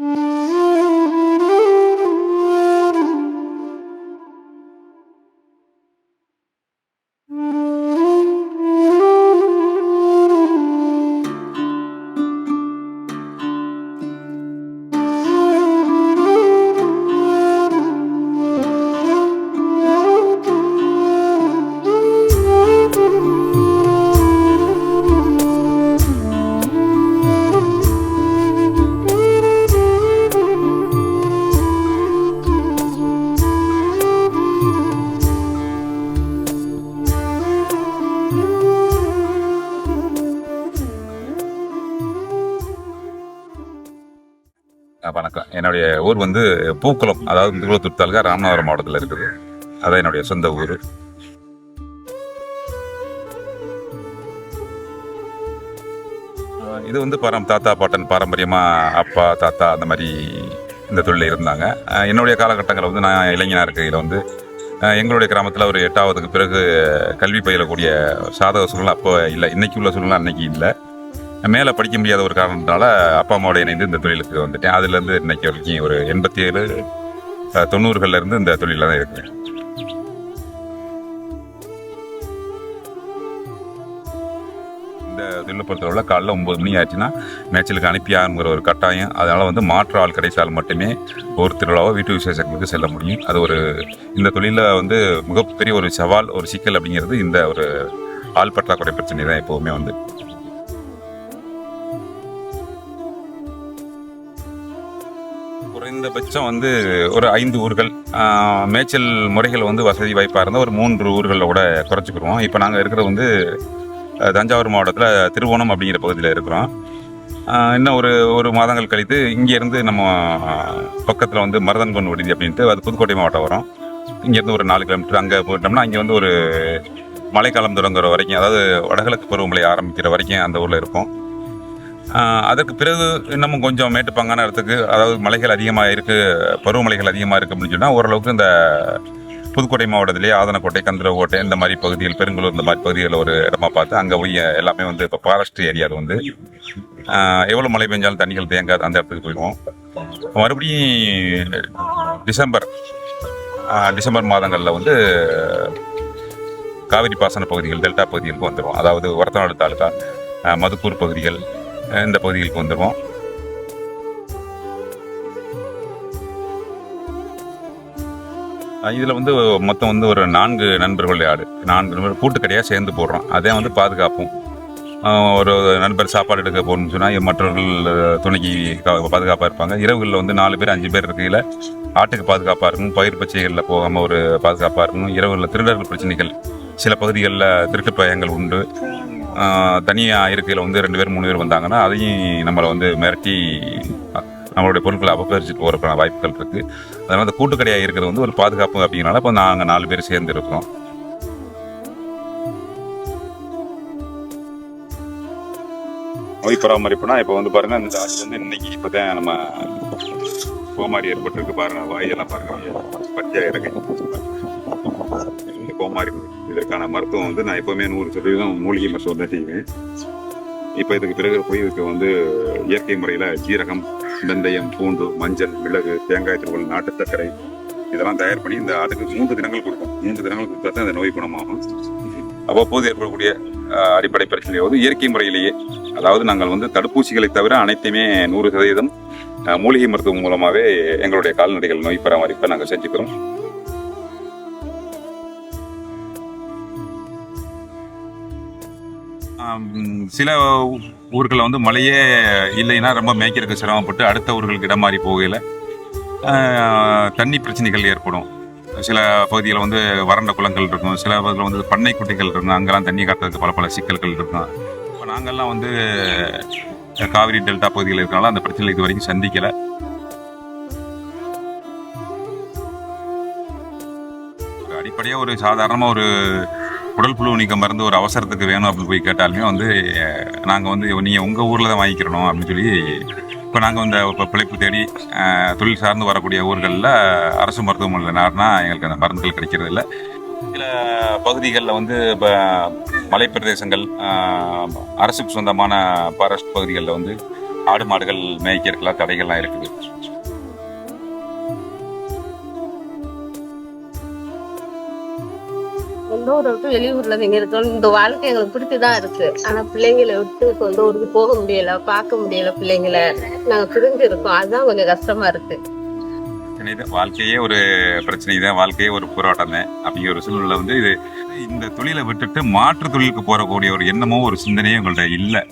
Mm-hmm. வணக்கம். என்னுடைய ஊர் வந்து பூக்குளம் அதாவது முதுகுளத்தூர் தாலுகா ராமநாதபுரம் மாவட்டத்தில் இருக்குது. அதான் என்னுடைய சொந்த ஊர். இது வந்து பரம் தாத்தா பாட்டன் பாரம்பரியமாக அப்பா தாத்தா அந்த மாதிரி இந்த தொழிலில் இருந்தாங்க. என்னுடைய காலகட்டங்களில் வந்து நான் இளைஞனாக இருக்கையில் வந்து எங்களுடைய கிராமத்தில் ஒரு எட்டாவதுக்கு பிறகு கல்வி பயிலக்கூடிய சாதக சூழ்நிலை அப்போ இல்லை. இன்னைக்கு உள்ள சூழ்நிலை அன்னைக்கு இல்லை. மேலே படிக்க முடியாத ஒரு காரணத்தினால அப்பா அம்மாவோட இணைந்து இந்த தொழிலுக்கு வந்துட்டேன். அதுலேருந்து இன்னைக்கு வரைக்கும் ஒரு எண்பத்தி ஏழு தொண்ணூறுகள்லேருந்து இந்த தொழிலில் தான் இருக்கிறேன். இந்த தொழிலை பொறுத்தளவில் காலைல ஒம்பது மணி ஆச்சுன்னா மேய்ச்சலுக்கு அனுப்பியாங்கிற ஒரு கட்டாயம். அதனால் வந்து மாற்று ஆள் கிடைத்தால் மட்டுமே ஒரு திருவிழாவோ வீட்டு விசேஷங்களுக்கு செல்ல முடியும். அது ஒரு இந்த தொழிலில் வந்து மிகப்பெரிய ஒரு சவால் ஒரு சிக்கல் அப்படிங்கிறது இந்த ஒரு ஆள் பற்றாக்குறை பிரச்சனை தான் எப்போவுமே வந்து. குறைந்தபட்சம் வந்து ஒரு ஐந்து ஊர்கள் மேய்ச்சல் முறைகள் வந்து வசதி வாய்ப்பாக இருந்தால் ஒரு மூன்று ஊர்களில் கூட குறைச்சிக்கிடுவோம் இப்போ நாங்கள் இருக்கிறது வந்து தஞ்சாவூர் மாவட்டத்தில் திருவோணம் அப்படிங்கிற பகுதியில் இருக்கிறோம். இன்னும் ஒரு ஒரு மாதங்கள் கழித்து இங்கேருந்து நம்ம பக்கத்தில் வந்து மருதன்கொண்டு விடுதி அப்படின்ட்டு அது புதுக்கோட்டை மாவட்டம் வரும். இங்கேருந்து ஒரு நாலு கிலோமீட்டர் அங்கே போயிட்டோம்னா அங்கே வந்து ஒரு மழைக்காலம் தொடங்குற வரைக்கும் அதாவது வடகிழக்கு பருவமழை ஆரம்பிக்கிற வரைக்கும் அந்த ஊரில் இருப்போம். அதற்கு பிறகு இன்னமும் கொஞ்சம் மேட்டுப்பாங்கான இடத்துக்கு அதாவது மலைகள் அதிகமாக இருக்குது பருவமழைகள் அதிகமாக இருக்கு அப்படின்னு சொன்னால் ஓரளவுக்கு இந்த புதுக்கோட்டை மாவட்டத்திலேயே ஆதனக்கோட்டை கந்தரக்கோட்டை இந்த மாதிரி பகுதிகள் பெருங்குளூர் இந்த மாதிரி பகுதிகளில் ஒரு இடமா பார்த்து அங்கே போய் எல்லாமே வந்து இப்போ ஃபாரஸ்ட் ஏரியாவில் வந்து எவ்வளோ மழை பெஞ்சாலும் தண்ணிகள் தேங்காது அந்த இடத்துக்கு போயிடுவோம். மறுபடியும் டிசம்பர் டிசம்பர் மாதங்களில் வந்து காவிரி பாசன பகுதிகள் டெல்டா பகுதிகளுக்கு வந்துடுவோம் அதாவது ஒரத்தநாடு தாலுக்கா மதுக்கூர் பகுதிகள் இந்த பகுதிகளுக்கு வந்துடுவோம். இதில் வந்து மொத்தம் வந்து ஒரு நான்கு நண்பர்கள் ஆடு நான்கு நண்பர் கூட்டுக்கடையாக சேர்ந்து போடுறோம். அதே வந்து பாதுகாப்பும். ஒரு நண்பர் சாப்பாடு எடுக்க போகணும்னு சொன்னால் மற்றவர்கள் துணைக்கு பாதுகாப்பாக இருப்பாங்க. இரவுகளில் வந்து நாலு பேர் அஞ்சு பேர் இருக்கையில் ஆட்டுக்கு பாதுகாப்பாக இருக்கும் பயிர் பச்சைகளில் போகாமல் ஒரு பாதுகாப்பாக இருக்கணும். இரவுகளில் திருடர்கள் பிரச்சனைகள். சில பகுதிகளில் திருட்டு பயங்கள் உண்டு. தனியாக இருக்கையில் வந்து ரெண்டு பேர் மூணு பேர் வந்தாங்கன்னா அதையும் நம்மளை வந்து மிரட்டி நம்மளுடைய பொருட்களை அபகரிச்சுட்டு போகிறக்கான வாய்ப்புகள் இருக்குது அதனால் அந்த கூட்டுக்கடையாக இருக்கிறது வந்து ஒரு பாதுகாப்பு அப்படிங்கிறனால இப்போ நாங்கள் நாலு பேர் சேர்ந்து இருக்கிறோம். நோய் பராமரிப்புனா இப்போ வந்து பாருங்க இந்த ஆடு வந்து இன்னைக்கு இப்போ தான் நம்ம கோமாரி ஏற்பட்டிருக்கு பாருங்கள் வாயெல்லாம் பாருங்க பச்சையாக இருக்கு. இந்த கோமாரி இதற்கான மருத்துவம் வந்து நான் எப்பவுமே நூறு சதவீதம் மூலிகை மருத்துவம் தான் செய்வேன். இப்போ இதுக்கு பிறகு போய் இதுக்கு வந்து இயற்கை முறையில் ஜீரகம் வெந்தயம் பூண்டு மஞ்சள் மிளகு தேங்காய் திருவள் நாட்டு சர்க்கரை இதெல்லாம் தயார் பண்ணி இந்த ஆட்டுக்கு மூன்று தினங்கள் கொடுக்கும் மூன்று தினங்கள் கொடுத்தா தான் இந்த நோய் குணமாகும். அவ்வப்போது ஏற்படக்கூடிய அடிப்படை பிரச்சனை வந்து இயற்கை முறையிலேயே அதாவது நாங்கள் வந்து தடுப்பூசிகளை தவிர அனைத்தையுமே நூறு சதவீதம் மூலிகை மருத்துவம் மூலமாகவே எங்களுடைய கால்நடைகள் நோய் பராமரிப்பை நாங்கள் செஞ்சுக்கிறோம். சில ஊர்களில் வந்து மழையே இல்லைன்னா ரொம்ப மேய்க்கிறதுக்கு சிரமப்பட்டு அடுத்த ஊர்களுக்கு இடம் மாறி போகையில் தண்ணி பிரச்சனைகள் ஏற்படும். சில பகுதியில் வந்து வறண்ட குளங்கள் இருக்கும். சில பகுதியில் வந்து பண்ணை குட்டைகள் இருக்கும். அங்கெல்லாம் தண்ணி காட்டுறதுக்கு பல பல சிக்கல்கள் இருக்கும். இப்போ நாங்கள்லாம் வந்து காவிரி டெல்டா பகுதியில் இருக்கனால அந்த பிரச்சனை இது வரைக்கும் சந்திக்கலை. அடிப்படையாக ஒரு சாதாரணமாக ஒரு உடல் புழு நீக்க மருந்து ஒரு அவசரத்துக்கு வேணும் அப்படின்னு போய் கேட்டாலுமே வந்து நாங்கள் வந்து நீங்கள் உங்கள் ஊரில் தான் வாங்கிக்கிறணும் அப்படின்னு சொல்லி இப்போ நாங்கள் இந்த இப்போ பிழைப்பு தேடி தொழில் சார்ந்து வரக்கூடிய ஊர்களில் அரசு மருத்துவமனையில் நார்னா எங்களுக்கு அந்த மருந்துகள் கிடைக்கிறது இல்லை. சில பகுதிகளில் வந்து இப்போ மலைப்பிரதேசங்கள் அரசுக்கு சொந்தமான ஃபாரஸ்ட் பகுதிகளில் வந்து ஆடு மாடுகள் மேய்க்கிறதுக்கெல்லாம் தடைகள்லாம் இருக்குது. சொந்த ஊரை விட்டு வெளியூர்ல இங்க இருக்கோம் இந்த வாழ்க்கை எங்களுக்கு பிடித்துதான் இருக்கு. ஆனா பிள்ளைங்களை விட்டு சொந்த ஊருக்கு போக முடியல பார்க்க முடியல பிள்ளைங்களை. நாங்க பிரிஞ்சு இருக்கோம். அதுதான் கொஞ்சம் கஷ்டமா இருக்கு. வாழ்க்கையே ஒரு பிரச்சனை தான் வாழ்க்கையே ஒரு போராட்டம் தான். அப்படிங்கிற ஒரு சூழ்நிலை வந்து இது இந்த தொழிலை விட்டுட்டு மாற்று தொழிலுக்கு போறக்கூடிய ஒரு எண்ணமோ ஒரு சிந்தனையும் உங்கள்ட்ட இல்லை.